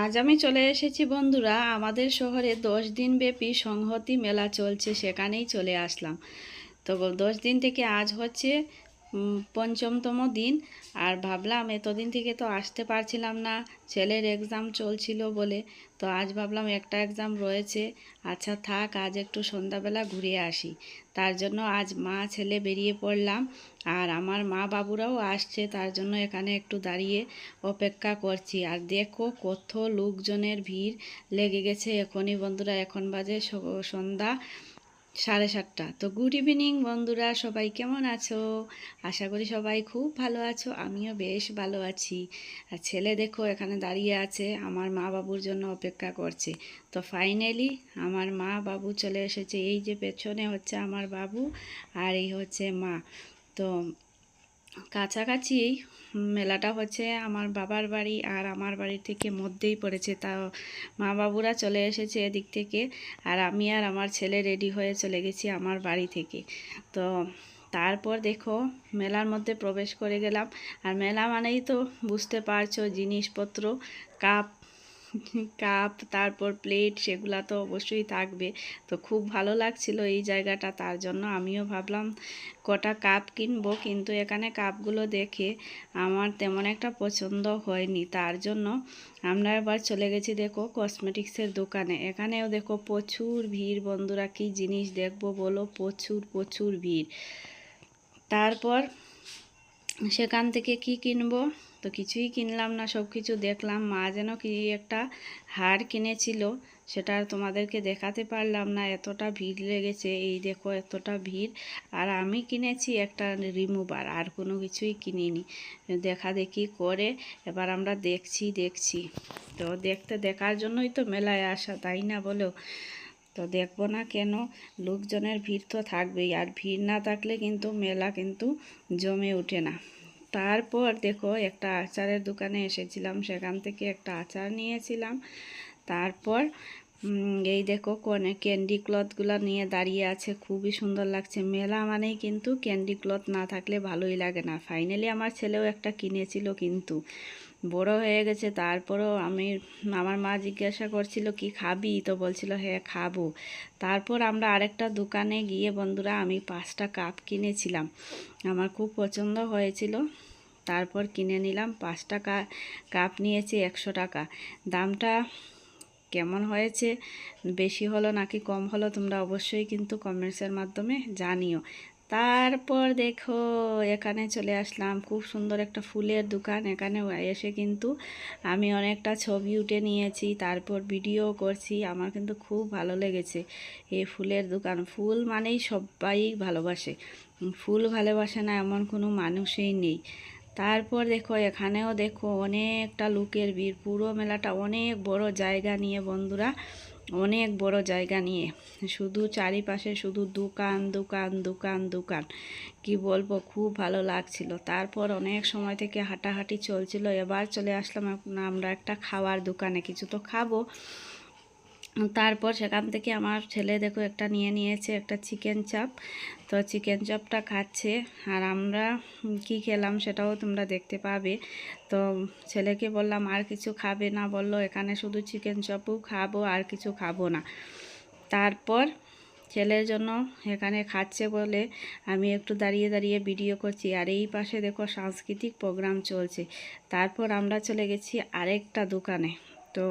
আজ আমি চলে এসেছি বন্ধুরা, আমাদের শহরে দশ দিন ব্যাপী সংহতি মেলা চলছে, সেখানেই চলে আসলাম। তো দশ দিন থেকে আজ হচ্ছে পঞ্চমতম দিন। আর ভাবলাম, এতদিন থেকে তো আসতে পারছিলাম না, ছেলের এক্সাম চলছিল বলে। তো আজ ভাবলাম একটা এক্সাম রয়েছে। আচ্ছা থাক, আজ একটু সন্ধ্যাবেলা ঘুরে আসি। তার জন্য আজ মা, ছেলে বেরিয়ে পড়লাম। আর আমার মা বাবুরাও আসছে, তার জন্য এখানে একটু দাঁড়িয়ে অপেক্ষা করছি। আর দেখো কত লোকজনের ভিড় লেগে গেছে। এখনই বন্ধুরা, এখন বাজে সন্ধ্যা। সাড়ে সাতটা। তো গুড ইভিনিং বন্ধুরা, সবাই কেমন আছো? আশা করি সবাই খুব ভালো আছো, আমিও বেশ ভালো আছি। আর ছেলে দেখো এখানে দাঁড়িয়ে আছে, আমার মা বাবুর জন্য অপেক্ষা করছে। তো ফাইনালি আমার মা বাবু চলে এসেছে, এই যে পেছনে হচ্ছে আমার বাবু আর এই হচ্ছে মা। তো কাছাকাছি মেলাটা হচ্ছে আমার বাবার বাড়ি আর আমার বাড়ি থেকে মধ্যেই পড়েছে। তা মা বাবুরা চলে এসেছে এদিক থেকে আর আমি আর আমার ছেলে রেডি হয়ে চলে গেছি আমার বাড়ি থেকে। তো তারপর দেখো মেলার মধ্যে প্রবেশ করে গেলাম। আর মেলা মানেই তো বুঝতে পারছ জিনিসপত্র, কাপ কাপ তারপর প্লেট সেগুলা তো অবশ্যই থাকবে। তো খুব ভালো লাগছিল এই জায়গাটা, তার জন্য আমিও ভাবলাম কটা কাপ কিনবো। কিন্তু এখানে কাপগুলো দেখে আমার তেমন একটা পছন্দ হয়নি। তার জন্য আমরা এবার চলে গেছি দেখো কসমেটিক্সের দোকানে। এখানেও দেখো প্রচুর ভিড়, বন্ধুরা কি জিনিস দেখব বলো? প্রচুর প্রচুর ভিড়। তারপর সেখান থেকে কি কিনবো? তো কিছুই কিনলাম না সব কিছু দেখলাম। মা যেন কি একটা হার কিনেছিল, সেটা আর তোমাদেরকে দেখাতে পারলাম না। এতটা ভিড় লেগেছে, এই দেখো এতটা ভিড়। আর আমি কিনেছি একটা রিমুভার আর কোনো কিছুই কিনিনি। দেখা দেখি করে, এবার আমরা দেখছি দেখছি। তো দেখতে দেখার জন্যই তো মেলায় আসা, তাই না বলো? তো দেখব না কেন, লোকজনের ভিড় তো থাকবেই, আর ভিড় না থাকলে কিন্তু মেলা কিন্তু জমে ওঠে না। তারপর দেখো একটা আচারের দোকানে এসেছিলাম, সেখান থেকে একটা আচার নিয়েছিলাম। তারপর এই দেখো কোনে ক্যান্ডি ক্লথগুলো নিয়ে দাঁড়িয়ে আছে, খুবই সুন্দর লাগছে। মেলা মানেই কিন্তু ক্যান্ডি ক্লথ না থাকলে ভালোই লাগে না। ফাইনালি আমার ছেলেও একটা কিনেছিল কিন্তু। বড় হয়ে গেছে, তারপরও আমি, আমার মা জিজ্ঞাসা করছিল, কি খাবি? তো বলছিল হ্যাঁ খাব। তারপর আমরা আরেকটা দোকানে গিয়ে, বন্ধুরা, আমি পাঁচটা কাপ কিনেছিলাম। আমার খুব পছন্দ হয়েছিল। তারপর কিনে নিলাম, পাঁচটা কাপ নিয়েছি একশো টাকা। দামটা কেমন হয়েছে, বেশি হলো নাকি কম হলো তোমরা অবশ্যই কিন্তু কমেন্টসের মাধ্যমে জানিও। তারপর দেখো, এখানে চলে আসলাম, খুব সুন্দর একটা ফুলের দোকান। এখানে এসে কিন্তু আমি অনেকটা ছবি উঠে নিয়েছি, তারপর ভিডিও করছি। আমার কিন্তু খুব ভালো লেগেছে এই ফুলের দোকান। ফুল মানেই সবাই ভালোবাসে। ফুল ভালোবাসে না এমন কোনো মানুষই নেই। তারপর দেখো, এখানেও দেখো অনেকটা লোকের ভিড়। পুরো মেলাটা অনেক বড় জায়গা নিয়ে বন্ধুরা, অনেক বড় জায়গা নিয়ে। শুধু চারিপাশে শুধু দোকান দোকান দোকান দোকান। কি বলব, খুব ভালো লাগছিল। তারপর অনেক সময় থেকে হাঁটাহাঁটি চলছিল। এবার চলে আসলাম আমরা একটা খাওয়ার দোকানে। কিছু তো খাব। তারপর সেখান থেকে আমার ছেলে দেখো একটা নিয়ে নিয়েছে একটা চিকেন চাপ তো চিকেন চাপটা খাচ্ছে আর আমরা কি খেলাম সেটাও তোমরা দেখতে পাবে। তো ছেলেকে বললাম, আর কিছু খাবে না? বলল, এখানে শুধু চিকেন চপও খাব, আর কিছু খাব না। তারপর ছেলের জন্য এখানে খাচ্ছে বলে আমি একটু দাঁড়িয়ে দাঁড়িয়ে ভিডিও করছি। আর এই পাশে দেখো সাংস্কৃতিক প্রোগ্রাম চলছে। তারপর আমরা চলে গেছি আরেকটা দোকানে। তো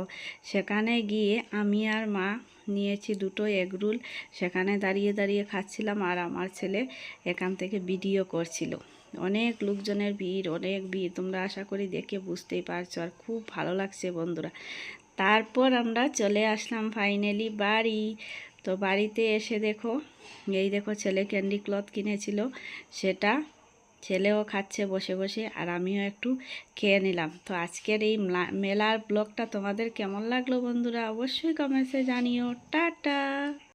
সেখানে গিয়ে আমি আর মা নিয়েছি দুটো এগরোল সেখানে দাঁড়িয়ে দাঁড়িয়ে খাচ্ছিলাম আর আমার ছেলে এখান থেকে ভিডিও করছিল। অনেক লোকজনের ভিড়, অনেক ভিড়। তোমরা আশা করি দেখে বুঝতেই পারছ আর খুব ভালো লাগছে বন্ধুরা। তারপর আমরা চলে আসলাম ফাইনালি বাড়ি। তো বাড়িতে এসে দেখো, এই দেখো ছেলে ক্যান্ডি ক্লথ কিনেছিল। সেটা ছেলেও খাচ্ছে বসে বসে, আর আমিও একটু খেয়ে নিলাম। তো আজকের এই মেলার ব্লগটা তোমাদের কেমন লাগল বন্ধুরা? অবশ্যই কমেন্টসে জানিও। টাটা!